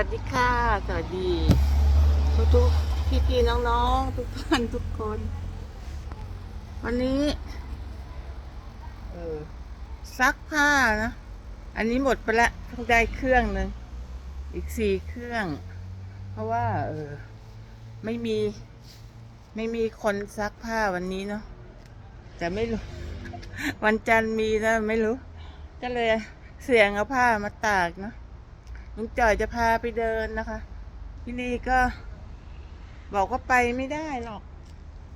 วัสดีค่ะ สวัสดี ทุกทุกพี่พี่น้องๆ ทุกท่านทุกคน วันนี้ เออซักผ้านะ อันนี้หมดไปละต้องได้เครื่องหนึ่งอีกสี่เครื่อง เพราะว่า เออ ไม่มี ไม่มีคนซักผ้าวันนี้เนาะแต่ไม่รู้ วันจันทร์มีนะ ไม่รู้ ก็เลยเสียงเอาผ้ามาตากเนาะ ลุงจ่อยจะพาไปเดินนะคะพี่ลีก็ บอกว่าไปไม่ได้หรอก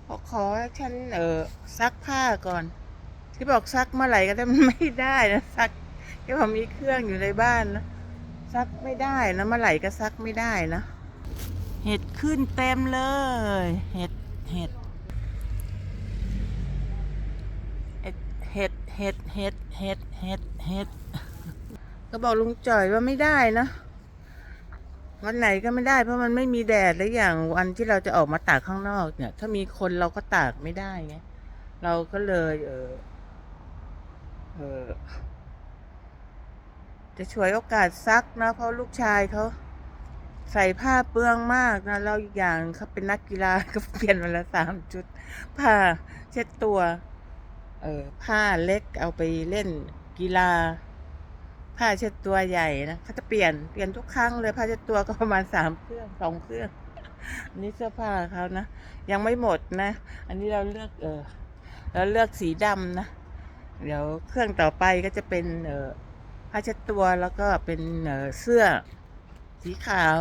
เพราะขอฉันเออซักผ้าก่อน ที่บอกซักเมื่อไหร่ก็ได้มันไม่ได้นะซักแค่พอมีเครื่องอยู่ในบ้านนะซักไม่ได้นะเมื่อไหร่ก็ซักไม่ได้นะ เห็ดขึ้นเต็มเลย เห็ดเห็ดเห็ดเห็ดเห็ดเห็ดเห็ดเห็ด ก็บอกลุงจ่อยว่าไม่ได้นะวันไหนก็ไม่ได้เพราะมันไม่มีแดดและอย่างวันที่เราจะออกมาตากข้างนอกเนี่ย ถ้ามีคนเราก็ตากไม่ได้ไงเราก็เลย เออเออจะช่วยโอกาสซักนะ เพราะลูกชายเขาใส่ผ้าเปลืองมากนะแล้วอีกอย่างเขาเป็นนักกีฬาก็เปลี่ยนวันละสามชุด ผ้าเช็ดตัว เออผ้าเล็กเอาไปเล่นกีฬา ผ้าเช็ดตัวใหญ่นะเขาจะเปลี่ยนเปลี่ยนทุกครั้งเลยผ้าเช็ดตัวก็ประมาณสามเครื่องสองเครื่องอันนี้เสื้อผ้าเขานะ ยังไม่หมดนะ อันนี้เราเลือกเออเราเลือกสีดำนะ เดี๋ยวเครื่องต่อไปก็จะเป็นเออผ้าเช็ดตัวแล้วก็เป็นเออเสื้อ สีขาว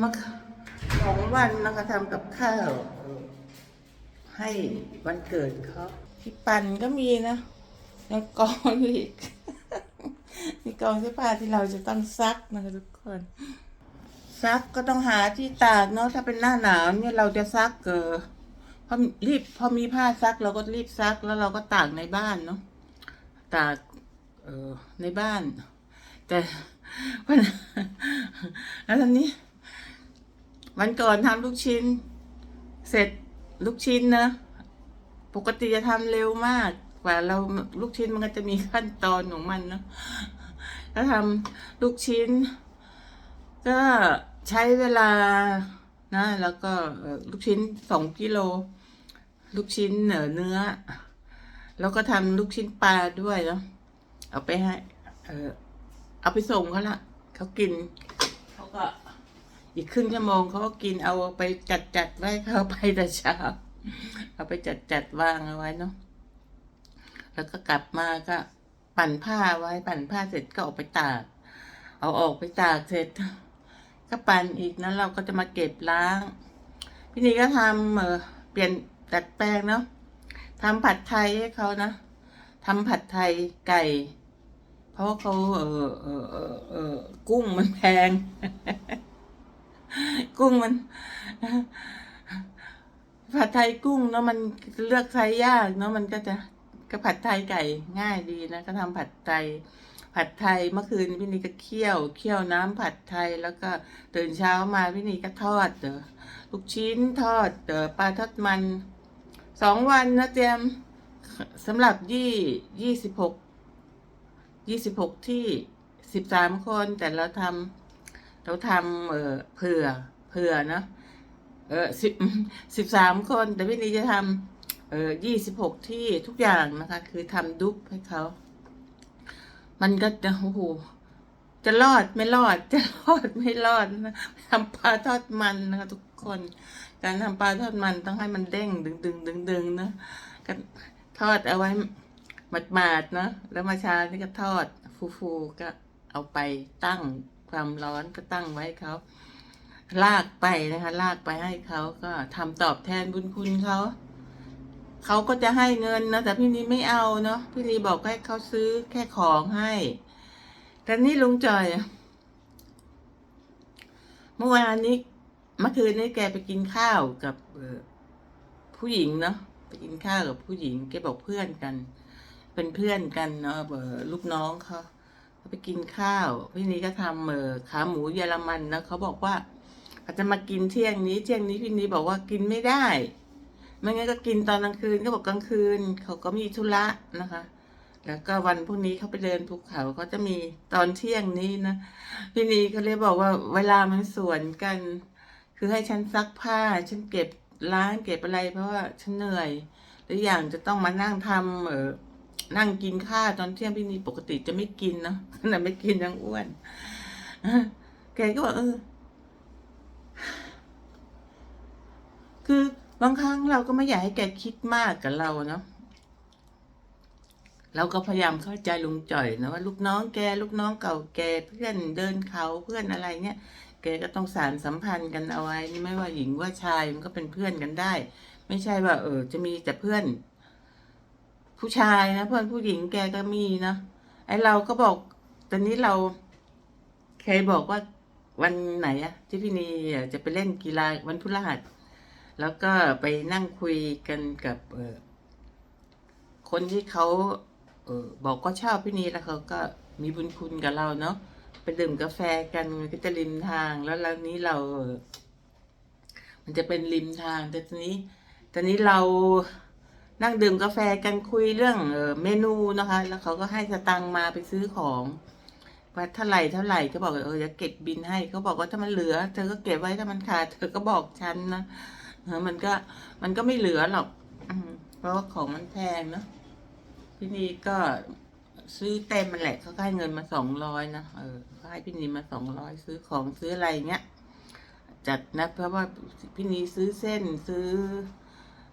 มาสองวันนะคะทำกับข้าว ให้วันเกิดเขาที่ปั่นก็มีนะยังกองอยู่อีกมีกองเสื้อผ้าที่เราจะต้องซักนะคะทุกคน ซักก็ต้องหาที่ตากเนาะถ้าเป็นหน้าหนาวเนี่ยเราจะซักเออพอรีบพอมีผ้าซักเราก็รีบซักแล้วเราก็ตากในบ้านเนาะตากเออในบ้าน แต่วันแล้วตอนนี้ วันก่อนทำลูกชิ้น เสร็จ ลูกชิ้นนะ ปกติจะทำเร็วมากกว่าเราลูกชิ้นมันก็จะมีขั้นตอนของมันเนาะก็ทำลูกชิ้น ก็ใช้เวลานะ แล้วก็ลูกชิ้นสองกิโล ลูกชิ้นเหนือเนื้อ แล้วก็ทำลูกชิ้นปลาด้วยเนาะเอาไปให้ เออเอาไปส่งเขาละเขากินเขาก็ อีกครึ่งชั่วโมงเขากินเอาไปจัดจัดไว้เขาไปแต่เช้าเอาไปจัดจัดวางเอาไว้เนาะแล้วก็กลับมาก็ปั่นผ้าไว้ปั่นผ้าเสร็จก็ออกไปตาก เอาออกไปตากเสร็จ ก็ปั่นอีกนั้นเราก็จะมาเก็บล้าง พี่นี่ก็ทำเออเปลี่ยนดัดแปลงเนาะทำผัดไทยให้เขานะทำผัดไทยไก่ เพราะว่าเขาเออเออเออเออกุ้งมันแพง กุ้งมันผัดไทยกุ้งเนาะมันเลือกไซส์ยากเนาะมันก็จะก็ผัดไทยไก่ง่ายดีนะ ก็ทำผัดไทยผัดไทยเมื่อคืนพี่นีก็เคี่ยวเคี่ยวน้ำผัดไทยแล้วก็ตื่นเช้ามาพี่นีก็ทอดเดอลูกชิ้นทอดเดอปลาทอดมันสองวันนะเตรียมสำหรับยี่ยี่สิบหกยี่สิบหกที่สิบสามคนแต่เราทำเราทำเออเผื่อ เผื่อเนอะเออสิบสิบสามคน แต่พี่นีจะทำเออยี่สิบหกที่ทุกอย่างนะคะ คือทำดุ๊กให้เขา มันก็จะโอ้โหจะรอดไม่รอด จะรอดไม่รอดนะทำปลาทอดมันนะคะ ทุกคน การทำปลาทอดมันต้องให้มันเด้งดึงดึงดึงดึงนะก็ทอดเอาไว้หมาดๆเนะแล้วมาชานี่ก็ทอดฟูๆก็เอาไปตั้งความร้อนก็ตั้งไว้เขา ลากไปนะคะ ลากไปให้เขาก็ทำตอบแทนบุญคุณเขาเขาก็จะให้เงินนะแต่พี่นีไม่เอาเนาะพี่นีบอกให้เขาซื้อแค่ของให้แต่นี่ลุงจอยเมื่อวานนี้เมื่อคืนนี้แกไปกินข้าวกับผู้หญิงเนาะไปกินข้าวกับผู้หญิงแกบอกเพื่อนกัน เป็นเพื่อนกันเนาะลูกน้องเขาเขาไปกินข้าว พี่นี้ก็ทำเออขาหมูเยอรมันนะเขาบอกว่า เขาจะมากินเที่ยงนี้ เที่ยงนี้พี่นี้บอกว่ากินไม่ได้ไม่งั้นก็กินตอนกลางคืนก็บอกกลางคืน เขาก็มีธุระนะคะ แล้วก็วันพรุ่งนี้เขาไปเดินภูเขาเขาจะมีตอนเที่ยงนี้นะพี่นีเขาเลยบอกว่าเวลามันสวนกัน คือให้ฉันซักผ้า ฉันเก็บล้างเก็บอะไร เพราะว่าฉันเหนื่อยหรืออย่างจะต้องมานั่งทำเออนั่งกินข้าวตอนเที่ยงพี่นีปกติจะไม่กินเนาะขนาดไม่กินยังอ้วนแกก็บอกเออ คือบางครั้งเราก็ไม่อยากให้แกคิดมากกับเราเนาะเราก็พยายามเข้าใจลุงจ่อยนะว่าลูกน้องแกลูกน้องเก่าแกเพื่อนเดินเขาเพื่อนอะไรเนี่ยแกก็ต้องสารสัมพันธ์กันเอาไว้นี่ไม่ว่าหญิงว่าชายมันก็เป็นเพื่อนกันได้ ไม่ใช่ว่า เออ จะมีแต่เพื่อน ผู้ชายนะเพื่อนผู้หญิงแกก็มีนะไอเราก็บอก ตอนนี้เราเคยบอกว่าวันไหนอะที่พี่นีจะไปเล่นกีฬาวันพฤหัส แล้วก็ไปนั่งคุยกันกับเออคนที่เขาเออบอกก็ชอบพี่นีแล้วเขาก็มีบุญคุณกับเราเนาะไปดื่มกาแฟกันก็จะริมทางแล้วแล้วนี้เราเออมันจะเป็นริมทางแต่ตอนนี้ตอนนี้เรานั่งดื่มกาแฟกันคุยเรื่องเออเมนูนะคะ แล้วเขาก็ให้สตังมาไปซื้อของว่าเท่าไหร่เท่าไหร่ก็บอกว่าเออจะเก็บบินให้เขาบอกว่าถ้ามันเหลือ เธอก็เก็บไว้ถ้ามันขาดเธอก็บอกฉันนะ มันก็มันก็ไม่เหลือหรอกอเพราะว่าของมันแพงเนาะพี่นีก็ซื้อเต็มมันแหละเขาให้เงินมาสองร้อยนะเออเขาให้พี่นีมาสองร้อยซื้อของซื้ออะไรเงี้ยจัดนะเพราะว่าพี่นีซื้อเส้นซื้อ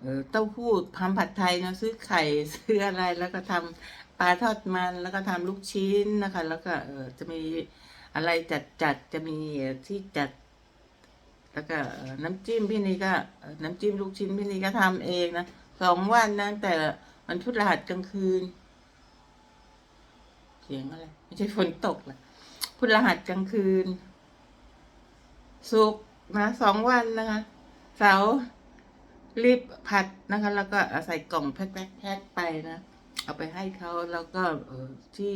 เออเต้าหู้ทำผัดไทยนะซื้อไข่ซื้ออะไรแล้วก็ทำปลาทอดมันแล้วก็ทำลูกชิ้นนะคะ แล้วก็เออจะมีอะไรจัดจัดจะมีที่จัด แล้วก็น้ำจิ้มพี่นี่ก็น้ำจิ้มลูกชิ้นพี่นี่ก็ทำเองนะสองวันนะแต่วันพุธรหัสกลางคืน เสียงอะไรไม่ใช่ฝนตกละพุธรหัสกลางคืนสุกนะสองวันนะคะเสาร์รีบผัดนะคะ แล้วก็ใส่กล่องแพ็คแพ็คไปนะ เอาไปให้เขาแล้วก็ที่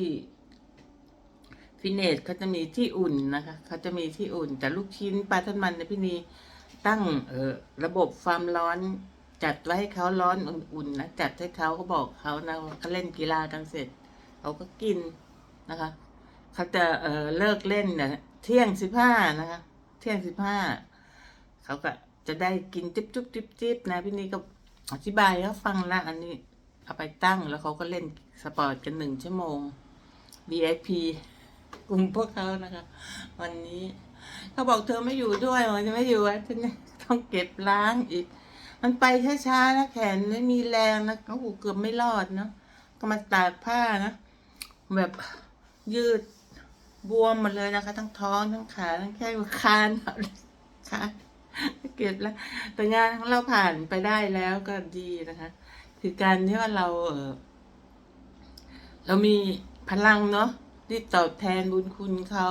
ฟินเนสเขาจะมีที่อุ่นนะคะเขาจะมีที่อุ่น แต่ลูกชิ้นปลาทอดมันเนี่ยพี่นีตั้งเออระบบความร้อนจัดไว้ให้เขาร้อนอุ่นๆนะจัดให้เขาก็บอกเขานะเขาเล่นกีฬากันเสร็จเขาก็กินนะคะเขาจะเออเลิกเล่นเนี่ยเที่ยงสิบห้านะคะ เที่ยงสิบห้าเขาก็จะได้กินจิ๊บจุ๊บจิ๊บจิ๊บนะพี่นีก็อธิบายเขาฟังละอันนี้เอาไปตั้งแล้วเขาก็เล่นสปอร์ตกันหนึ่งชั่วโมง VIP กลุ่มพวกเขานะคะ วันนี้เขาบอกเธอไม่อยู่ด้วยวันนี้ไม่อยู่อะฉันต้องเก็บล้างอีก มันไปช้าๆนะแขนไม่มีแรงนะโอ้โหเกือบไม่รอดเนาะก็มาตากผ้านะแบบยืดบวมหมดเลยนะคะ ทั้งท้องทั้งขาทั้งแข้งคานเลยค่ะเก็บแล้ว แต่งานของเราผ่านไปได้แล้วก็ดีนะคะ คือการที่ว่าเราเออเรามีพลังเนาะ ที่ตอบแทนบุญคุณเขา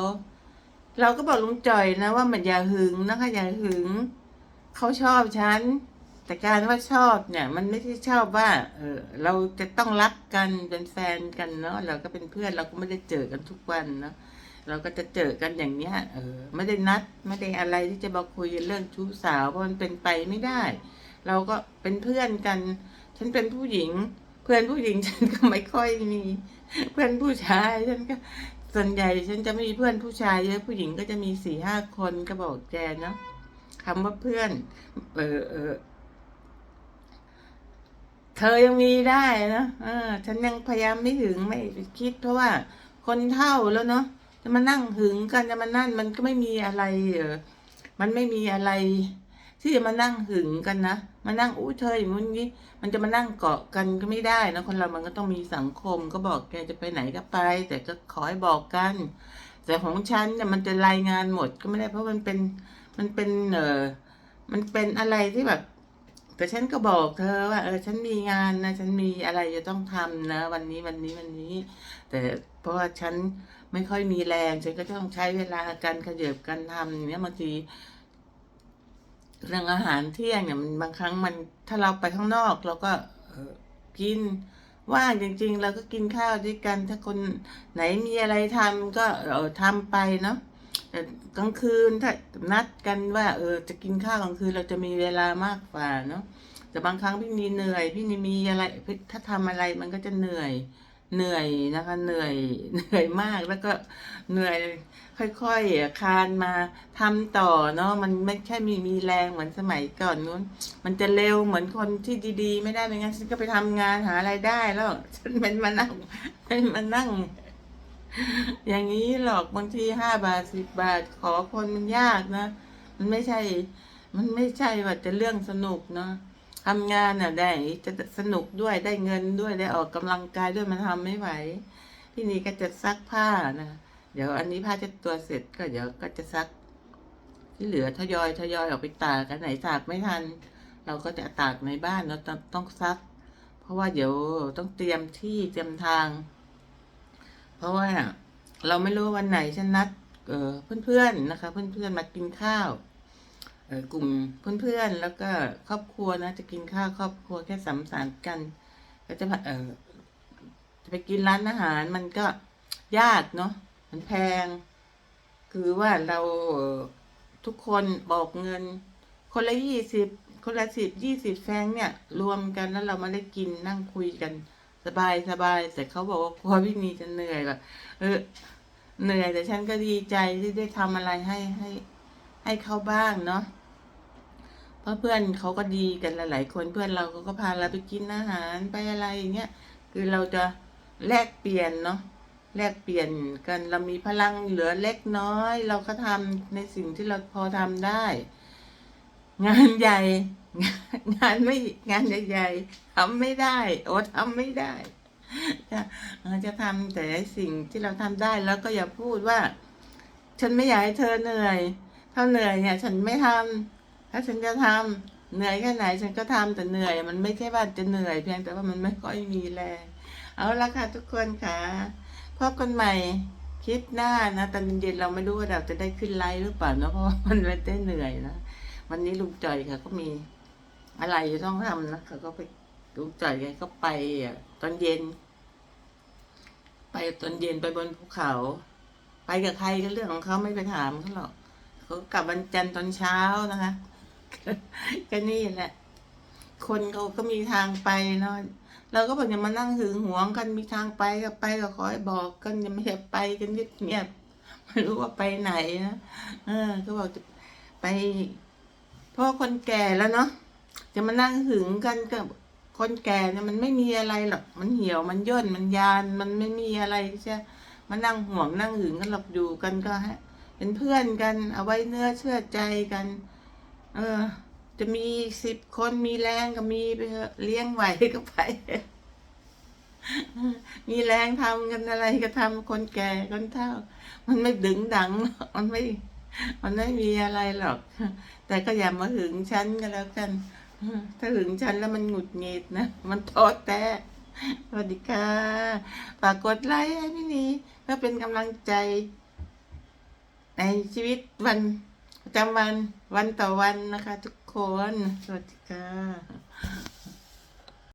เราก็บอกลุงจ่อยนะว่ามันอย่าหึงนะคะอย่าหึงเขาชอบฉันแต่การว่าชอบเนี่ย มันไม่ใช่ชอบว่า เออเราจะต้องรักกันเป็นแฟนกันเนาะเราก็เป็นเพื่อนเราก็ไม่ได้เจอกันทุกวันเนาะเราก็จะเจอกันอย่างเนี้ย เออ ไม่ได้นัด ไม่ได้อะไรที่จะมาคุยเรื่องชู้สาวเพราะมันเป็นไปไม่ได้ เราก็เป็นเพื่อนกัน ฉันเป็นผู้หญิง เพื่อนผู้หญิงฉันก็ไม่ค่อยมี เพื่อนผู้ชายฉันก็ส่วนใหญ่ฉันจะไม่มีเพื่อนผู้ชายเยอะผู้หญิงก็จะมีสี่ห้าคนก็บอกแกเนาะคำว่าเพื่อน เออเออเธอยังมีได้นะเออ ฉันยังพยายามไม่ถึงไม่คิด เพราะว่าคนเท่าแล้วเนาะจะมานั่งหึงกันจะมานั่นมันก็ไม่มีอะไร เออ มันไม่มีอะไร ที่จะมานั่งหึงกันนะ มานั่งอู้เธออย่างนู้นนี้มันจะมานั่งเกาะกันก็ไม่ได้นะคนเรามันก็ต้องมีสังคมก็บอกแกจะไปไหนก็ไป แต่ก็ขอให้บอกกัน แต่ของฉันเนี่ยมันจะรายงานหมดก็ไม่ได้ เพราะมันเป็นมันเป็นเออมันเป็นอะไรที่แบบแต่ฉันก็บอกเธอว่าเออฉันมีงานนะฉันมีอะไรจะต้องทำนะ วันนี้วันนี้วันนี้ แต่เพราะว่าฉันไม่ค่อยมีแรง ฉันก็ต้องใช้เวลาการขยับการทำอย่างเนี้ยบางที เรื่องอาหารเที่ยงเนี่ยมันบางครั้งมันถ้าเราไปข้างนอก เราก็กินว่างจริง ๆ เราก็กินข้าวด้วยกัน ถ้าคนไหนมีอะไรทำก็เออทำไปเนาะแต่กลางคืนถ้านัดกันว่า เออจะกินข้าวกลางคืนเราจะมีเวลามากกว่าเนาะแต่บางครั้งพี่นีเหนื่อย พี่นีมีอะไรถ้าทำอะไรมันก็จะเหนื่อย เหนื่อยนะคะ เหนื่อยเหนื่อยมากแล้วก็เหนื่อยค่อยๆคานมาทำต่อเนาะมันไม่ใช่มีมีแรงเหมือนสมัยก่อนนู้น มันจะเร็วเหมือนคนที่ดีๆ ไม่ได้ไม่งั้นฉันก็ไปทำงานหาไรายได้แล้วฉันเป็นมานั่งเป็นมานั่ง อย่างนี้หรอกบางทีห้าบาทสิบบาทขอคนมันยากนะ มันไม่ใช่ มันไม่ใช่ว่าจะเรื่องสนุกเนาะ ทำงานน่ะได้จะสนุกด้วยได้เงินด้วยได้ออกกำลังกายด้วยมันทำไม่ไหวที่นี่ก็จะซักผ้านะเดี๋ยวอันนี้ผ้าเช็ดตัวเสร็จก็เดี๋ยวก็จะซัก ที่เหลือทยอยทยอยออกไปตากกันไหนตากไม่ทัน เราก็จะตากในบ้านเราต้องต้องซัก เพราะว่าเดี๋ยวต้องเตรียมที่เตรียมทาง เพราะว่าเราไม่รู้วันไหนฉันนัดเออเพื่อนๆนะคะ เพื่อนๆมากินข้าว กลุ่มเพื่อนๆ แล้วก็ครอบครัวนะ จะกินข้าวครอบครัวแค่สังสรรกัน ก็จะเออจะไปกินร้านอาหารมันก็ยากเนาะมันแพง คือว่าเราทุกคนบอกเงิน คนละยี่สิบคนละสิบยี่สิบแฟงเนี่ย รวมกันแล้วเรามาได้กินนั่งคุยกันสบายสบายแต่เขาบอกว่ากลัวพี่นีจะเหนื่อยแบบเออเหนื่อยแต่ฉันก็ดีใจที่ได้ทำอะไรให้ให้ให้เขาบ้างเนาะ เพราะเพื่อนเขาก็ดีกันหลายๆคนเพื่อนเราก็พาเราไปกินอาหารไปอะไรอย่างเงี้ยคือเราจะแลกเปลี่ยนเนาะแลกเปลี่ยนกันเรามีพลังเหลือเล็กน้อย เราก็ทำในสิ่งที่เราพอทำได้ งานใหญ่ งานไม่งานใหญ่ๆทำไม่ได้โอ้ทำไม่ได้จะจะทำแต่สิ่งที่เราทำได้แล้วก็อย่าพูดว่า ฉันไม่อยากให้เธอเหนื่อยถ้าเหนื่อยเนี่ย ฉันไม่ทำ ถ้าฉันจะทำเหนื่อยแค่ไหนฉันก็ทำแต่เหนื่อย มันไม่ใช่ว่าจะเหนื่อย เพียงแต่ว่ามันไม่ค่อยมีแรงเอาละค่ะทุกคนค่ะพบกันใหม่คลิปหน้านะตอนเย็นเราไม่รู้ว่าเราจะได้ขึ้นไลฟ์หรือเปล่านะเพราะว่ามันไม่ได้เหนื่อยนะวันนี้ลุงจ่อยค่ะ ก็มีอะไรจะต้องทำนะเขาก็ไปลุงจ่อยแกก็ไปอะตอนเย็น ไปตอนเย็นไปบนภูเขา ไปกับใครก็เรื่องของเขาไม่ไปถามเขาหรอกเขากลับวันจันทร์ตอนเช้านะคะ ก็นี่แหละ คนเขาก็มีทางไปเนาะเราก็บอกอย่ามานั่งหึงหวงกันมีทางไปก็ไปก็ขอให้บอกกันอย่าไม่ใช่ไปกันเงียบๆไม่รู้ว่าไปไหนนะเออ ก็บอกจะไปเพราะคนแก่แล้วเนาะจะมานั่งหึงกันกับคนแก่เนี่ยมันไม่มีอะไรหรอกมันเหี่ยวมันย่นมันยานมันไม่มีอะไรใช่มานั่งห่วงนั่งหึงกันหรอกอยู่กันก็ฮะเป็นเพื่อนกันเอาไว้เนื้อเชื่อใจกัน เออ จะมีสิบคนมีแรงก็มีไปเถอะเลี้ยงไหวก็ไป มีแรงทำกันอะไรก็ทำคนแก่คนเฒ่า มันไม่ดึงดังหรอกมันไม่ มันไม่มีอะไรหรอก แต่ก็อย่ามาหึงฉันก็แล้วกัน ถ้าหึงฉันแล้วมันหงุดหงิดนะ มันท้อแท้สวัสดีค่ะ ฝากกดไลค์ให้พี่นีเพื่อเป็นกำลังใจ ในชีวิตวัน ประจำวันวันต่อวันนะคะ ทุกคน สวัสดีค่ะ